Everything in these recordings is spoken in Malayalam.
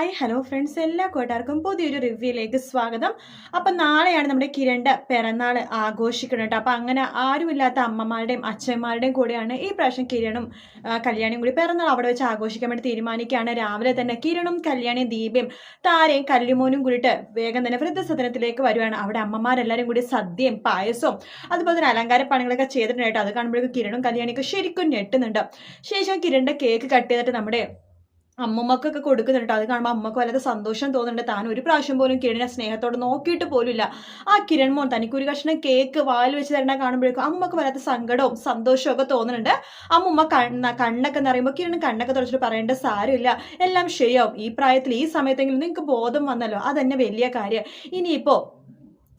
ഹായ് ഹലോ ഫ്രണ്ട്സ് എല്ലാ കൂട്ടുകാർക്കും പുതിയൊരു റിവ്യൂയിലേക്ക് സ്വാഗതം. അപ്പം നാളെയാണ് നമ്മുടെ കിരണ്ട പിറന്നാൾ ആഘോഷിക്കുന്നത്. കേട്ടോ അപ്പം അങ്ങനെ ആരുമില്ലാത്ത അമ്മമാരുടെയും അച്ഛന്മാരുടെയും കൂടെയാണ് ഈ പ്രാവശ്യം കിരണും കല്യാണിയും കൂടി പിറന്നാൾ അവിടെ വെച്ച് ആഘോഷിക്കാൻ വേണ്ടി തീരുമാനിക്കുകയാണ്. രാവിലെ തന്നെ കിരണും കല്യാണിയും ദീപയും താരയും കല്ലുമോനും കൂടിയിട്ട് വേഗം തന്നെ വൃദ്ധസദനത്തിലേക്ക് വരുവാണ്. അവിടെ അമ്മമാരെല്ലാവരും കൂടി സദ്യയും പായസവും അതുപോലെ തന്നെ അലങ്കാര പണികളൊക്കെ ചെയ്തിട്ടുണ്ട് കേട്ടോ അത് കാണുമ്പോഴേക്കും കിരണും കല്യാണിയൊക്കെ ശരിക്കും ഞെട്ടുന്നുണ്ട്. ശേഷം കിരണിന്റെ കേക്ക് കട്ട് ചെയ്തിട്ട് നമ്മുടെ അമ്മമ്മക്കൊക്കെ കൊടുക്കുന്നുണ്ട്. അത് കാണുമ്പോൾ അമ്മയ്ക്ക് വല്ലാതെ സന്തോഷം തോന്നുന്നുണ്ട്. താൻ ഒരു പ്രാവശ്യം പോലും കിരണിനെ സ്നേഹത്തോടെ നോക്കിയിട്ട് പോലുമില്ല. ആ കിരൺ മോൻ തനിക്ക് ഒരു കഷ്ണം കേക്ക് വായിൽ വെച്ച് തരണ കാണുമ്പോഴേക്കും അമ്മയ്ക്ക് വല്ലാത്ത സങ്കടവും സന്തോഷവും ഒക്കെ തോന്നുന്നുണ്ട്. അമ്മമ്മ കണ്ണ കണ്ണൊക്കെ നിറയുമ്പോൾ കിരൺ കണ്ണൊക്കെ തുറച്ചിട്ട് പറയേണ്ട സാരമില്ല. എല്ലാം ശരിയാവും. ഈ പ്രായത്തിൽ ഈ സമയത്തെങ്കിലും നിങ്ങൾക്ക് ബോധം വന്നല്ലോ. അതന്നെ വലിയ കാര്യം. ഇനിയിപ്പോ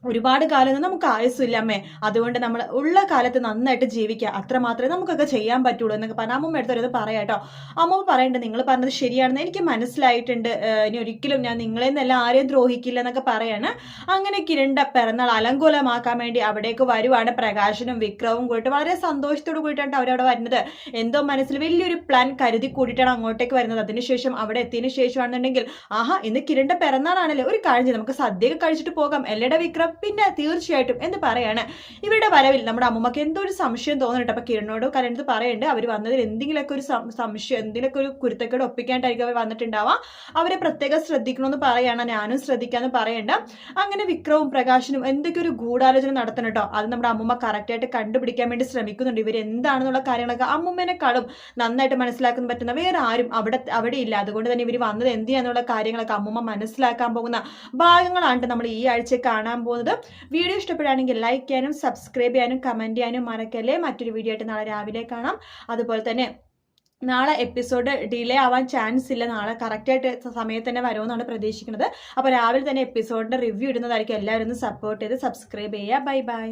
ഒരുപാട് കാലമൊന്നും നമുക്ക് ആയുസ്സില്ല അമ്മേ. അതുകൊണ്ട് നമ്മൾ ഉള്ള കാലത്ത് നന്നായിട്ട് ജീവിക്കുക അത്ര മാത്രമേ നമുക്കൊക്കെ ചെയ്യാൻ പറ്റുള്ളൂ എന്നൊക്കെ പറഞ്ഞാൽ അമ്മമ്മ എടുത്തൊരു പറയാട്ടോ അമ്മ പറയേണ്ടത് നിങ്ങൾ പറഞ്ഞത് ശരിയാണെന്ന് എനിക്ക് മനസ്സിലായിട്ടുണ്ട്. ഇനി ഒരിക്കലും ഞാൻ നിങ്ങളെ നിന്നല്ല ആരെയും ദ്രോഹിക്കില്ല എന്നൊക്കെ പറയാണ്. അങ്ങനെ കിരണ്ട പിറന്നാൾ അലങ്കോലമാക്കാൻ വേണ്ടി അവിടേക്ക് വരുവാണ് പ്രകാശനും വിക്രവും കൂടിയിട്ട് വളരെ സന്തോഷത്തോട് കൂടിയിട്ടാണ് അവരവിടെ വരുന്നത്. എന്തോ മനസ്സിൽ വലിയൊരു പ്ലാൻ കരുതി കൂടിയിട്ടാണ് അങ്ങോട്ടേക്ക് വരുന്നത്. അതിനുശേഷം അവിടെ എത്തിയതിനു ശേഷമാണെന്നുണ്ടെങ്കിൽ ആഹാ ഇന്ന് കിരണ്ട പിറന്നാളാണല്ലേ. ഒരു ചെയ്യ്, നമുക്ക് സദ്യയൊക്കെ കഴിച്ചിട്ട് പോകാം. എല്ലട വിക്രം? പിന്നെ തീർച്ചയായിട്ടും എന്ന് പറയാണ്? ഇവരുടെ വരവിൽ നമ്മുടെ അമ്മമ്മക്ക് എന്തോ ഒരു സംശയം തോന്നുന്നുണ്ട് അപ്പൊ കിരണോട് കരഞ്ഞത് പറയുന്നുണ്ട് അവർ വന്നതിൽ എന്തെങ്കിലുമൊക്കെ ഒരു സംശയം എന്തെങ്കിലുമൊക്കെ ഒരു കുരുത്തക്കേട് ഒപ്പിക്കാനായിട്ടായിരിക്കും അവർ വന്നിട്ടുണ്ടാവാം. അവരെ പ്രത്യേകം ശ്രദ്ധിക്കണമെന്ന് പറയാണ്. ഞാനും ശ്രദ്ധിക്കാന്ന് പറയണ്ട. അങ്ങനെ വിക്രവും പ്രകാശനും എന്തൊക്കെ ഒരു ഗൂഢാലോചന നടത്തണം കേട്ടോ. അത് നമ്മുടെ അമ്മമ്മ കറക്റ്റായിട്ട് കണ്ടുപിടിക്കാൻ വേണ്ടി ശ്രമിക്കുന്നുണ്ട്. ഇവർ എന്താണെന്നുള്ള കാര്യങ്ങളൊക്കെ അമ്മമ്മേനെക്കാളും നന്നായിട്ട് മനസ്സിലാക്കാൻ പറ്റുന്ന വേറെ ആരും അവിടെ അവിടെ ഇല്ല. അതുകൊണ്ട് തന്നെ ഇവർ വന്നത് എന്തിനാന്നുള്ള കാര്യങ്ങളൊക്കെ അമ്മമ്മ മനസ്സിലാക്കാൻ പോകുന്ന ഭാഗങ്ങളാണ് നമ്മൾ ഈ ആഴ്ച കാണാൻ പോകുന്നത് വീഡിയോ ഇഷ്ടപ്പെടുകയാണെങ്കിൽ ലൈക്ക് ചെയ്യാനും സബ്സ്ക്രൈബ് ചെയ്യാനും കമന്റ് ചെയ്യാനും മറക്കല്ലേ? മറ്റൊരു വീഡിയോ ആയിട്ട് നാളെ രാവിലെ കാണാം. അതുപോലെ തന്നെ നാളെ എപ്പിസോഡ് ഡിലേ ആവാൻ ചാൻസ് ഇല്ല. നാളെ കറക്റ്റായിട്ട് സമയത്ത് തന്നെ വരുമെന്നാണ് പ്രതീക്ഷിക്കുന്നത്. അപ്പോൾ രാവിലെ തന്നെ എപ്പിസോഡിന്റെ റിവ്യൂ ഇടുന്നതായിരിക്കും. എല്ലാവരും ഒന്ന് സപ്പോർട്ട് ചെയ്ത് സബ്സ്ക്രൈബ് ചെയ്യുക. Bye bye